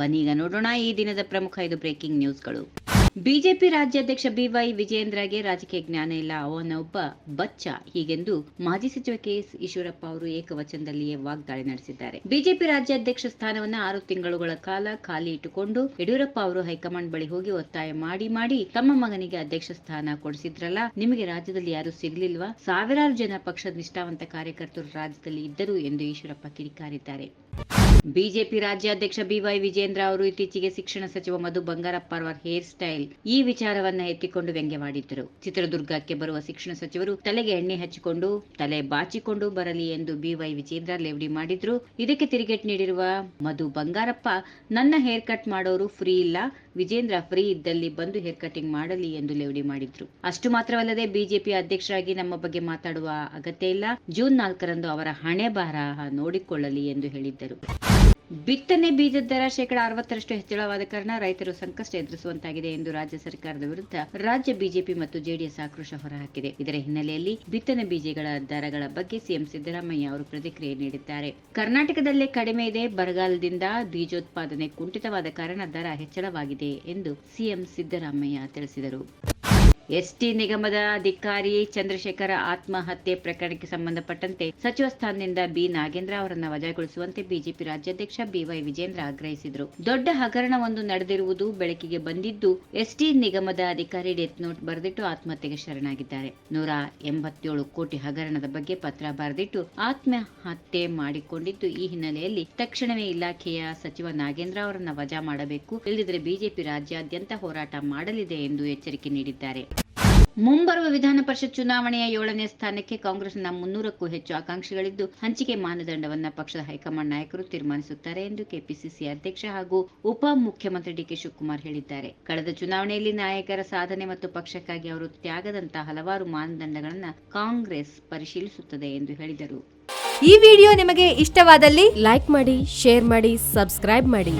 ಬನ್ನೀಗ ನೋಡೋಣ ಈ ದಿನದ ಪ್ರಮುಖ ಐದು ಬ್ರೇಕಿಂಗ್ ನ್ಯೂಸ್ಗಳು. ಬಿಜೆಪಿ ರಾಜ್ಯಾಧ್ಯಕ್ಷ ಬಿವೈ ವಿಜಯೇಂದ್ರಗೆ ರಾಜಕೀಯ ಜ್ಞಾನ ಇಲ್ಲ ಅವನೊಬ್ಬ ಬಚ್ಚ ಹೀಗೆಂದು ಮಾಜಿ ಸಚಿವ ಕೆಎಸ್ ಈಶ್ವರಪ್ಪ ಅವರು ಏಕವಚನದಲ್ಲಿಯೇ ವಾಗ್ದಾಳಿ ನಡೆಸಿದ್ದಾರೆ. ಬಿಜೆಪಿ ರಾಜ್ಯಾಧ್ಯಕ್ಷ ಸ್ಥಾನವನ್ನ ಆರು ತಿಂಗಳುಗಳ ಕಾಲ ಖಾಲಿ ಇಟ್ಟುಕೊಂಡು ಯಡಿಯೂರಪ್ಪ ಅವರು ಹೈಕಮಾಂಡ್ ಬಳಿ ಹೋಗಿ ಒತ್ತಾಯ ಮಾಡಿ ಮಾಡಿ ತಮ್ಮ ಮಗನಿಗೆ ಅಧ್ಯಕ್ಷ ಸ್ಥಾನ ಕೊಡಿಸಿದ್ರಲ್ಲ, ನಿಮಗೆ ರಾಜ್ಯದಲ್ಲಿ ಯಾರು ಸಿಗಲಿಲ್ವಾ? ಸಾವಿರಾರು ಜನ ಪಕ್ಷದ ನಿಷ್ಠಾವಂತ ಕಾರ್ಯಕರ್ತರು ರಾಜ್ಯದಲ್ಲಿ ಇದ್ದರು ಎಂದು ಈಶ್ವರಪ್ಪ ಕಿಡಿಕಾರಿದ್ದಾರೆ. ಬಿಜೆಪಿ ರಾಜ್ಯಾಧ್ಯಕ್ಷ ಬಿವೈ ವಿಜೇಂದ್ರ ಅವರು ಇತ್ತೀಚೆಗೆ ಶಿಕ್ಷಣ ಸಚಿವ ಮಧು ಬಂಗಾರಪ್ಪ ಅವರ ಹೇರ್ ಸ್ಟೈಲ್ ಈ ವಿಚಾರವನ್ನ ಎತ್ತಿಕೊಂಡು ವ್ಯಂಗ್ಯವಾಡಿದ್ದರು ಚಿತ್ರದುರ್ಗಕ್ಕೆ ಬರುವ ಶಿಕ್ಷಣ ಸಚಿವರು ತಲೆಗೆ ಎಣ್ಣೆ ಹಚ್ಚಿಕೊಂಡು, ತಲೆ ಬಾಚಿಕೊಂಡು ಬರಲಿ ಎಂದು ಬಿವೈ ವಿಜೇಂದ್ರ ಲೇವಡಿ ಮಾಡಿದ್ರು. ಇದಕ್ಕೆ ತಿರುಗೇಟ್ ನೀಡಿರುವ ಮಧು ಬಂಗಾರಪ್ಪ, ನನ್ನ ಹೇರ್ ಕಟ್ ಮಾಡೋರು ಫ್ರೀ ಇಲ್ಲ. ವಿಜೇಂದ್ರ ಫ್ರೀ ಇದ್ದಲ್ಲಿ ಬಂದು ಹೇರ್ ಕಟಿಂಗ್ ಮಾಡಲಿ ಎಂದು ಲೇವಡಿ ಮಾಡಿದ್ರು. ಅಷ್ಟು ಮಾತ್ರವಲ್ಲದೆ ಬಿಜೆಪಿ ಅಧ್ಯಕ್ಷರಾಗಿ ನಮ್ಮ ಬಗ್ಗೆ ಮಾತಾಡುವ ಅಗತ್ಯ ಇಲ್ಲ. ಜೂನ್ ನಾಲ್ಕರಂದು ಅವರ ಹಣೆ ಬರಹ ನೋಡಿಕೊಳ್ಳಲಿ ಎಂದು ಹೇಳಿದ್ದರು. ಬಿತ್ತನೆ ಬೀಜದ ದರ ಶೇಕಡ ಅರವತ್ತರಷ್ಟು ಹೆಚ್ಚಳವಾದ ಕಾರಣ ರೈತರು ಸಂಕಷ್ಟ ಎದುರಿಸುವಂತಾಗಿದೆ ಎಂದು ರಾಜ್ಯ ಸರ್ಕಾರದ ವಿರುದ್ಧ ರಾಜ್ಯ ಬಿಜೆಪಿ ಮತ್ತು ಜೆಡಿಎಸ್ ಆಕ್ರೋಶ ಹೊರಹಾಕಿದೆ. ಇದರ ಹಿನ್ನೆಲೆಯಲ್ಲಿ ಬಿತ್ತನೆ ಬೀಜಗಳ ದರಗಳ ಬಗ್ಗೆ ಸಿಎಂ ಸಿದ್ದರಾಮಯ್ಯ ಅವರು ಪ್ರತಿಕ್ರಿಯೆ ನೀಡಿದ್ದಾರೆ. ಕರ್ನಾಟಕದಲ್ಲೇ ಕಡಿಮೆ ಇದೆ. ಬರಗಾಲದಿಂದ ಬೀಜೋತ್ಪಾದನೆ ಕುಂಠಿತವಾದ ಕಾರಣ ದರ ಹೆಚ್ಚಳವಾಗಿದೆ ಎಂದು ಸಿಎಂ ಸಿದ್ದರಾಮಯ್ಯ ತಿಳಿಸಿದರು. ಎಸ್ಟಿ ನಿಗಮದ ಅಧಿಕಾರಿ ಚಂದ್ರಶೇಖರ ಆತ್ಮಹತ್ಯೆ ಪ್ರಕರಣಕ್ಕೆ ಸಂಬಂಧಪಟ್ಟಂತೆ ಸಚಿವ ಸ್ಥಾನದಿಂದ ಬಿ. ನಾಗೇಂದ್ರ ಅವರನ್ನು ವಜಾಗೊಳಿಸುವಂತೆ ಬಿಜೆಪಿ ರಾಜ್ಯಾಧ್ಯಕ್ಷ ಬಿವೈ ವಿಜೇಂದ್ರ ಆಗ್ರಹಿಸಿದರು. ದೊಡ್ಡ ಹಗರಣವೊಂದು ನಡೆದಿರುವುದು ಬೆಳಕಿಗೆ ಬಂದಿದ್ದು, ಎಸ್ಟಿ ನಿಗಮದ ಅಧಿಕಾರಿ ಡೆತ್ ನೋಟ್ ಬರೆದಿಟ್ಟು ಆತ್ಮಹತ್ಯೆಗೆ ಶರಣಾಗಿದ್ದಾರೆ. ನೂರ ಎಂಬತ್ತೇಳು ಕೋಟಿ ಹಗರಣದ ಬಗ್ಗೆ ಪತ್ರ ಬರೆದಿಟ್ಟು ಆತ್ಮಹತ್ಯೆ ಮಾಡಿಕೊಂಡಿದ್ದು, ಈ ಹಿನ್ನೆಲೆಯಲ್ಲಿ ತಕ್ಷಣವೇ ಇಲಾಖೆಯ ಸಚಿವ ನಾಗೇಂದ್ರ ಅವರನ್ನು ವಜಾ ಮಾಡಬೇಕು. ಇಲ್ಲದಿದ್ದರೆ ಬಿಜೆಪಿ ರಾಜ್ಯಾದ್ಯಂತ ಹೋರಾಟ ಮಾಡಲಿದೆ ಎಂದು ಎಚ್ಚರಿಕೆ ನೀಡಿದ್ದಾರೆ. ಮುಂಬರುವ ವಿಧಾನ ಪರಿಷತ್ ಚುನಾವಣೆಯ ಏಳನೇ ಸ್ಥಾನಕ್ಕೆ ಕಾಂಗ್ರೆಸ್ನ ಮುನ್ನೂರಕ್ಕೂ ಹೆಚ್ಚು ಆಕಾಂಕ್ಷಿಗಳಿದ್ದು, ಹಂಚಿಕೆ ಮಾನದಂಡವನ್ನ ಪಕ್ಷದ ಹೈಕಮಾಂಡ್ ನಾಯಕರು ತೀರ್ಮಾನಿಸುತ್ತಾರೆ ಎಂದು ಕೆಪಿಸಿಸಿ ಅಧ್ಯಕ್ಷ ಹಾಗೂ ಉಪ ಮುಖ್ಯಮಂತ್ರಿ ಡಿಕೆ ಶಿವಕುಮಾರ್ ಹೇಳಿದ್ದಾರೆ. ಕಳೆದ ಚುನಾವಣೆಯಲ್ಲಿ ನಾಯಕರ ಸಾಧನೆ ಮತ್ತು ಪಕ್ಷಕ್ಕಾಗಿ ಅವರು ತ್ಯಾಗದಂತಹ ಹಲವಾರು ಮಾನದಂಡಗಳನ್ನು ಕಾಂಗ್ರೆಸ್ ಪರಿಶೀಲಿಸುತ್ತದೆ ಎಂದು ಹೇಳಿದರು. ಈ ವಿಡಿಯೋ ನಿಮಗೆ ಇಷ್ಟವಾದಲ್ಲಿ ಲೈಕ್ ಮಾಡಿ, ಶೇರ್ ಮಾಡಿ, ಸಬ್ಸ್ಕ್ರೈಬ್ ಮಾಡಿ.